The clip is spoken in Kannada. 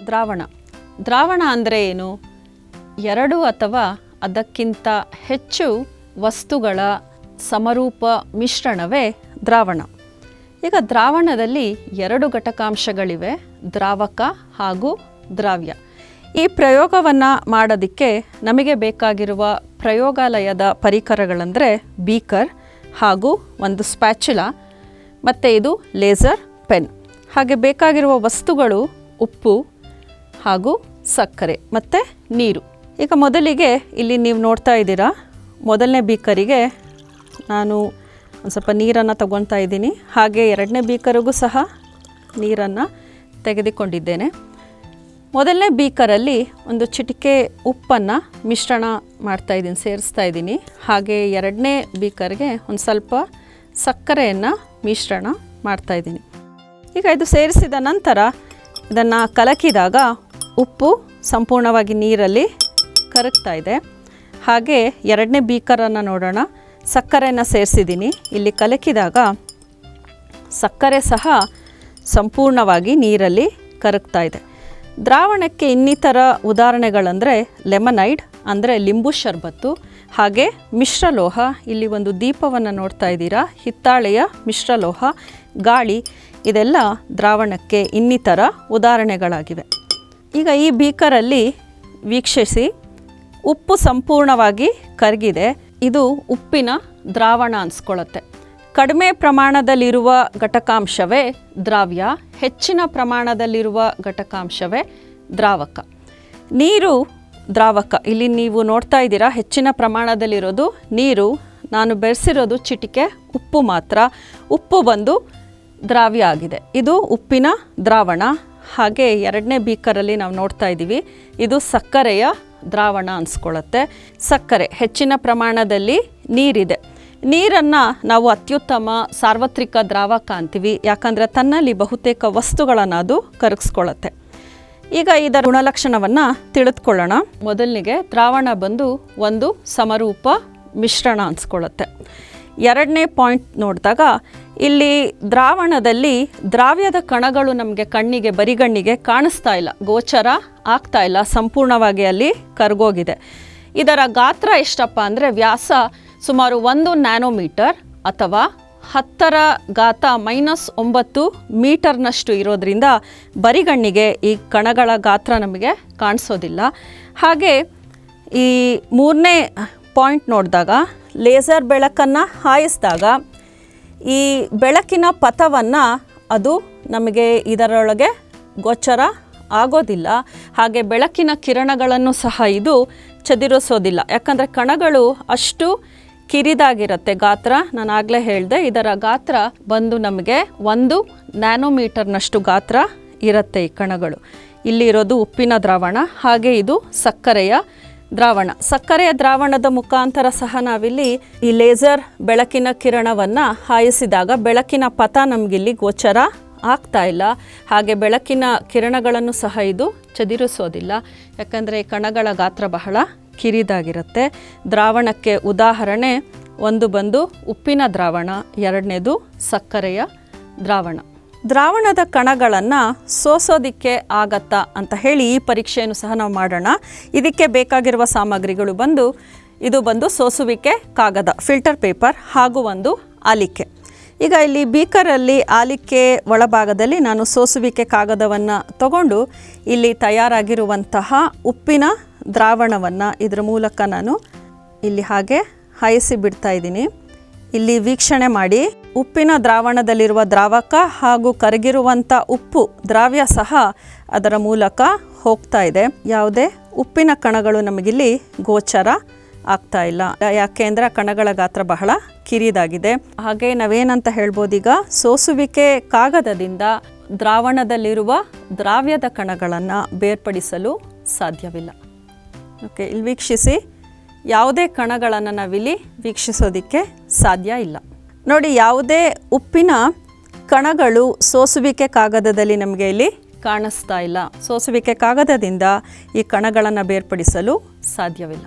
ದ್ರಾವಣ. ದ್ರಾವಣ ಅಂದರೆ ಏನು? ಎರಡು ಅಥವಾ ಅದಕ್ಕಿಂತ ಹೆಚ್ಚು ವಸ್ತುಗಳ ಸಮರೂಪ ಮಿಶ್ರಣವೇ ದ್ರಾವಣ. ಈಗ ದ್ರಾವಣದಲ್ಲಿ ಎರಡು ಘಟಕಾಂಶಗಳಿವೆ, ದ್ರಾವಕ ಹಾಗೂ ದ್ರಾವ್ಯ. ಈ ಪ್ರಯೋಗವನ್ನು ಮಾಡೋದಕ್ಕೆ ನಮಗೆ ಬೇಕಾಗಿರುವ ಪ್ರಯೋಗಾಲಯದ ಪರಿಕರಗಳಂದರೆ ಬೀಕರ್ ಹಾಗೂ ಒಂದು ಸ್ಪ್ಯಾಚುಲ, ಮತ್ತು ಇದು ಲೇಸರ್ ಪೆನ್. ಹಾಗೆ ಬೇಕಾಗಿರುವ ವಸ್ತುಗಳು ಉಪ್ಪು ಹಾಗೂ ಸಕ್ಕರೆ, ಮತ್ತು ನೀರು. ಈಗ ಮೊದಲಿಗೆ ಇಲ್ಲಿ ನೀವು ನೋಡ್ತಾ ಇದ್ದೀರಾ, ಮೊದಲನೇ ಬೀಕರಿಗೆ ನಾನು ಒಂದು ಸ್ವಲ್ಪ ನೀರನ್ನು ತಗೊತಾ ಇದ್ದೀನಿ. ಹಾಗೆ ಎರಡನೇ ಬೀಕರಿಗೂ ಸಹ ನೀರನ್ನು ತೆಗೆದುಕೊಂಡಿದ್ದೇನೆ. ಮೊದಲನೇ ಬೀಕರಲ್ಲಿ ಒಂದು ಚಿಟಿಕೆ ಉಪ್ಪನ್ನು ಮಿಶ್ರಣ ಮಾಡ್ತಾ ಇದ್ದೀನಿ, ಸೇರಿಸ್ತಾ ಇದ್ದೀನಿ. ಹಾಗೆ ಎರಡನೇ ಬೀಕರ್ಗೆ ಒಂದು ಸ್ವಲ್ಪ ಸಕ್ಕರೆಯನ್ನು ಮಿಶ್ರಣ ಮಾಡ್ತಾ ಇದ್ದೀನಿ. ಈಗ ಇದು ಸೇರಿಸಿದ ನಂತರ ಇದನ್ನು ಕಲಕಿದಾಗ ಉಪ್ಪು ಸಂಪೂರ್ಣವಾಗಿ ನೀರಲ್ಲಿ ಕರಗ್ತಾ ಇದೆ. ಹಾಗೆ ಎರಡನೇ ಬೀಕರನ್ನು ನೋಡೋಣ. ಸಕ್ಕರೆಯನ್ನು ಸೇರಿಸಿದ್ದೀನಿ. ಇಲ್ಲಿ ಕಲಕಿದಾಗ ಸಕ್ಕರೆ ಸಹ ಸಂಪೂರ್ಣವಾಗಿ ನೀರಲ್ಲಿ ಕರಗ್ತಾ ಇದೆ. ದ್ರಾವಣಕ್ಕೆ ಇನ್ನಿತರ ಉದಾಹರಣೆಗಳಂದರೆ ಲೆಮನೈಡ್, ಅಂದರೆ ಲಿಂಬು ಶರ್ಬತ್ತು, ಹಾಗೆ ಮಿಶ್ರಲೋಹ. ಇಲ್ಲಿ ಒಂದು ದೀಪವನ್ನು ನೋಡ್ತಾ ಇದ್ದೀರಾ. ಹಿತ್ತಾಳೆಯ ಮಿಶ್ರಲೋಹ, ಗಾಳಿ, ಇದೆಲ್ಲ ದ್ರಾವಣಕ್ಕೆ ಇನ್ನಿತರ ಉದಾಹರಣೆಗಳಾಗಿವೆ. ಈಗ ಈ ಬೀಕರಲ್ಲಿ ವೀಕ್ಷಿಸಿ, ಉಪ್ಪು ಸಂಪೂರ್ಣವಾಗಿ ಕರಗಿದೆ. ಇದು ಉಪ್ಪಿನ ದ್ರಾವಣ ಅನ್ಸ್ಕೊಳ್ಳುತ್ತೆ ಕಡಿಮೆ ಪ್ರಮಾಣದಲ್ಲಿರುವ ಘಟಕಾಂಶವೇ ದ್ರಾವ್ಯ, ಹೆಚ್ಚಿನ ಪ್ರಮಾಣದಲ್ಲಿರುವ ಘಟಕಾಂಶವೇ ದ್ರಾವಕ. ನೀರು ದ್ರಾವಕ. ಇಲ್ಲಿ ನೀವು ನೋಡ್ತಾ ಇದ್ದೀರಾ, ಹೆಚ್ಚಿನ ಪ್ರಮಾಣದಲ್ಲಿರೋದು ನೀರು, ನಾನು ಬೆರೆಸಿರೋದು ಚಿಟಿಕೆ, ಉಪ್ಪು ಮಾತ್ರ. ಉಪ್ಪು ಬಂದು ದ್ರಾವ್ಯ ಆಗಿದೆ. ಇದು ಉಪ್ಪಿನ ದ್ರಾವಣ. ಹಾಗೆ ಎರಡನೇ ಬೀಕರಲ್ಲಿ ನಾವು ನೋಡ್ತಾ ಇದ್ದೀವಿ. ಇದು ಸಕ್ಕರೆಯ ದ್ರಾವಣ ಅನ್ಸ್ಕೊಳ್ಳುತ್ತೆ. ಸಕ್ಕರೆ ಹೆಚ್ಚಿನ ಪ್ರಮಾಣದಲ್ಲಿ ನೀರಿದೆ. ನೀರನ್ನು ನಾವು ಅತ್ಯುತ್ತಮ ಸಾರ್ವತ್ರಿಕ ದ್ರಾವಕ ಅಂತೀವಿ ಯಾಕಂದರೆ ತನ್ನಲ್ಲಿ ಬಹುತೇಕ ವಸ್ತುಗಳನ್ನು ಅದು ಕರಗಿಸ್ಕೊಳ್ಳುತ್ತೆ. ಈಗ ಇದರ ಗುಣಲಕ್ಷಣವನ್ನು ತಿಳಿದುಕೊಳ್ಳೋಣ. ಮೊದಲಿಗೆ ದ್ರಾವಣ ಬಂದು ಒಂದು ಸಮರೂಪ ಮಿಶ್ರಣ ಅನ್ಸ್ಕೊಳ್ಳುತ್ತೆ. ಎರಡನೇ ಪಾಯಿಂಟ್ ನೋಡಿದಾಗ, ಇಲ್ಲಿ ದ್ರಾವಣದಲ್ಲಿ ದ್ರಾವ್ಯದ ಕಣಗಳು ನಮಗೆ ಕಣ್ಣಿಗೆ, ಬರಿಗಣ್ಣಿಗೆ ಕಾಣಿಸ್ತಾ ಇಲ್ಲ. ಗೋಚರ ಆಗ್ತಾ ಇಲ್ಲ. ಸಂಪೂರ್ಣವಾಗಿ ಅಲ್ಲಿ ಕರಗೋಗಿದೆ. ಇದರ ಗಾತ್ರ ಎಷ್ಟಪ್ಪ ಅಂದರೆ, ವ್ಯಾಸ ಸುಮಾರು ಒಂದು ನ್ಯಾನೋಮೀಟರ್ ಅಥವಾ ಹತ್ತರ ಗಾತ ಮೈನಸ್ ಒಂಬತ್ತು ಮೀಟರ್ನಷ್ಟು ಇರೋದರಿಂದ ಬರಿಗಣ್ಣಿಗೆ ಈ ಕಣಗಳ ಗಾತ್ರ ನಮಗೆ ಕಾಣಿಸೋದಿಲ್ಲ. ಹಾಗೆ ಈ ಮೂರನೇ ಪಾಯಿಂಟ್ ನೋಡಿದಾಗ, ಲೇಸರ್ ಬೆಳಕನ್ನು ಹಾಯಿಸಿದಾಗ, ಈ ಬೆಳಕಿನ ಪಥವನ್ನು ಅದು ನಮಗೆ ಇದರೊಳಗೆ ಗೋಚರ ಆಗೋದಿಲ್ಲ. ಹಾಗೆ ಬೆಳಕಿನ ಕಿರಣಗಳನ್ನು ಸಹ ಇದು ಚದುರಿಸೋದಿಲ್ಲ. ಯಾಕಂದರೆ ಕಣಗಳು ಅಷ್ಟು ಕಿರಿದಾಗಿರುತ್ತೆ ಗಾತ್ರ. ನಾನು ಆಗಲೇ ಹೇಳಿದೆ, ಇದರ ಗಾತ್ರ ಬಂದು ನಮಗೆ ಒಂದು ನ್ಯಾನೋಮೀಟರ್ನಷ್ಟು ಗಾತ್ರ ಇರುತ್ತೆ ಈ ಕಣಗಳು. ಇಲ್ಲಿರೋದು ಉಪ್ಪಿನ ದ್ರಾವಣ, ಹಾಗೆ ಇದು ಸಕ್ಕರೆಯ ದ್ರಾವಣ. ಸಕ್ಕರೆಯ ದ್ರಾವಣದ ಮುಖಾಂತರ ಸಹ ನಾವಿಲ್ಲಿ ಈ ಲೇಸರ್ ಬೆಳಕಿನ ಕಿರಣವನ್ನು ಹಾಯಿಸಿದಾಗ ಬೆಳಕಿನ ಪಥ ನಮಗಿಲ್ಲಿ ಗೋಚರ ಆಗ್ತಾ ಇಲ್ಲ. ಹಾಗೆ ಬೆಳಕಿನ ಕಿರಣಗಳನ್ನು ಸಹ ಇದು ಚದುರಿಸೋದಿಲ್ಲ. ಯಾಕಂದರೆ ಕಣಗಳ ಗಾತ್ರ ಬಹಳ ಕಿರಿದಾಗಿರುತ್ತೆ. ದ್ರಾವಣಕ್ಕೆ ಉದಾಹರಣೆ, ಒಂದು ಬಂದು ಉಪ್ಪಿನ ದ್ರಾವಣ, ಎರಡನೇದು ಸಕ್ಕರೆಯ ದ್ರಾವಣ. ದ್ರಾವಣದ ಕಣಗಳನ್ನು ಸೋಸೋದಿಕ್ಕೆ ಆಗತ್ತಾ ಅಂತ ಹೇಳಿ ಈ ಪರೀಕ್ಷೆಯನ್ನು ಸಹ ನಾವು ಮಾಡೋಣ. ಇದಕ್ಕೆ ಬೇಕಾಗಿರುವ ಸಾಮಗ್ರಿಗಳು ಬಂದು, ಇದು ಬಂದು ಸೋಸುವಿಕೆ ಕಾಗದ, ಫಿಲ್ಟರ್ ಪೇಪರ್ ಹಾಗೂ ಒಂದು ಆಲಿಕೆ. ಈಗ ಇಲ್ಲಿ ಬೀಕರಲ್ಲಿ ಆಲಿಕೆ ಒಳಭಾಗದಲ್ಲಿ ನಾನು ಸೋಸುವಿಕೆ ಕಾಗದವನ್ನು ತಗೊಂಡು ಇಲ್ಲಿ ತಯಾರಾಗಿರುವಂತಹ ಉಪ್ಪಿನ ದ್ರಾವಣವನ್ನು ಇದರ ಮೂಲಕ ನಾನು ಇಲ್ಲಿ ಹಾಗೆ ಹಾಯಿಸಿ ಬಿಡ್ತಾ ಇದ್ದೀನಿ. ಇಲ್ಲಿ ವೀಕ್ಷಣೆ ಮಾಡಿ. ಉಪ್ಪಿನ ದ್ರಾವಣದಲ್ಲಿರುವ ದ್ರಾವಕ ಹಾಗೂ ಕರಗಿರುವಂಥ ಉಪ್ಪು, ದ್ರಾವ್ಯ ಸಹ ಅದರ ಮೂಲಕ ಹೋಗ್ತಾ ಇದೆ. ಯಾವುದೇ ಉಪ್ಪಿನ ಕಣಗಳು ನಮಗಿಲ್ಲಿ ಗೋಚರ ಆಗ್ತಾ ಇಲ್ಲ. ಯಾಕೆ ಅಂದರೆ ಆ ಕಣಗಳ ಗಾತ್ರ ಬಹಳ ಕಿರಿದಾಗಿದೆ. ಹಾಗೆ ನಾವೇನಂತ ಹೇಳ್ಬೋದೀಗ ಸೋಸುವಿಕೆ ಕಾಗದದಿಂದ ದ್ರಾವಣದಲ್ಲಿರುವ ದ್ರಾವ್ಯದ ಕಣಗಳನ್ನು ಬೇರ್ಪಡಿಸಲು ಸಾಧ್ಯವಿಲ್ಲ. ಓಕೆ ಇಲ್ಲಿ ವೀಕ್ಷಿಸಿ, ಯಾವುದೇ ಕಣಗಳನ್ನು ನಾವಿಲ್ಲಿ ವೀಕ್ಷಿಸೋದಕ್ಕೆ ಸಾಧ್ಯ ಇಲ್ಲ. ನೋಡಿ, ಯಾವುದೇ ಉಪ್ಪಿನ ಕಣಗಳು ಸೋಸುವಿಕೆ ಕಾಗದದಲ್ಲಿ ನಮಗೆ ಇಲ್ಲಿ ಕಾಣಿಸ್ತಾ ಇಲ್ಲ. ಸೋಸುವಿಕೆ ಕಾಗದದಿಂದ ಈ ಕಣಗಳನ್ನು ಬೇರ್ಪಡಿಸಲು ಸಾಧ್ಯವಿಲ್ಲ.